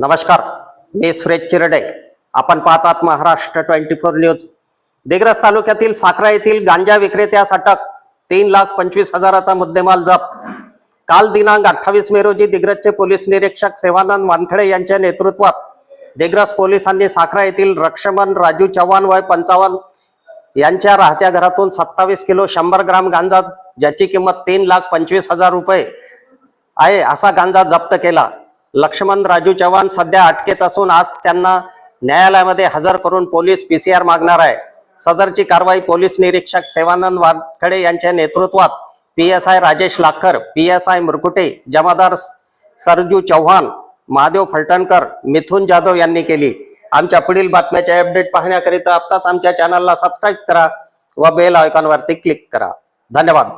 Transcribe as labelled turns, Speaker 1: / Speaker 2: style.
Speaker 1: नमस्कार मी सुरेश चिरडे. आपण पाहतात Maharashtra twenty four news. Digras तालुक्यातील साखरा येथील गांजा विक्रेत्यास अटक तीन लाख पंचवीस हजाराचा मुद्देमाल जप्त. काल दिनांक अठ्ठावीस मे रोजी दिग्रसचे पोलीस निरीक्षक सेवानंद वानखेडे यांच्या नेतृत्वात दिग्रस पोलिसांनी साखरा येथील रक्षमन राजू चव्हाण वय पंचावन्न यांच्या राहत्या घरातून सत्तावीस किलो शंभर ग्राम गांजा ज्याची किंमत तीन लाख पंचवीस हजार रुपये आहे असा गांजा जप्त केला. लक्ष्मण राजू चव्हाण सध्या अटकेत असून आज त्यांना न्यायालयामध्ये हजर करून पोलीस पीसीआर मागणार आहे. सदरची कारवाई पोलीस निरीक्षक सेवानंद वानखडे यांच्या नेतृत्वात P S I Rajesh Lakhar P S I Murkute जमादार सरजू चव्हाण महादेव फलटणकर मिथुन जाधव यांनी केली. आमच्या पुढील बातम्याचे अपडेट पाहण्याकरिता आत्ताच आमच्या चॅनलला सबस्क्राईब करा व बेल आयकॉनवरती क्लिक करा. धन्यवाद.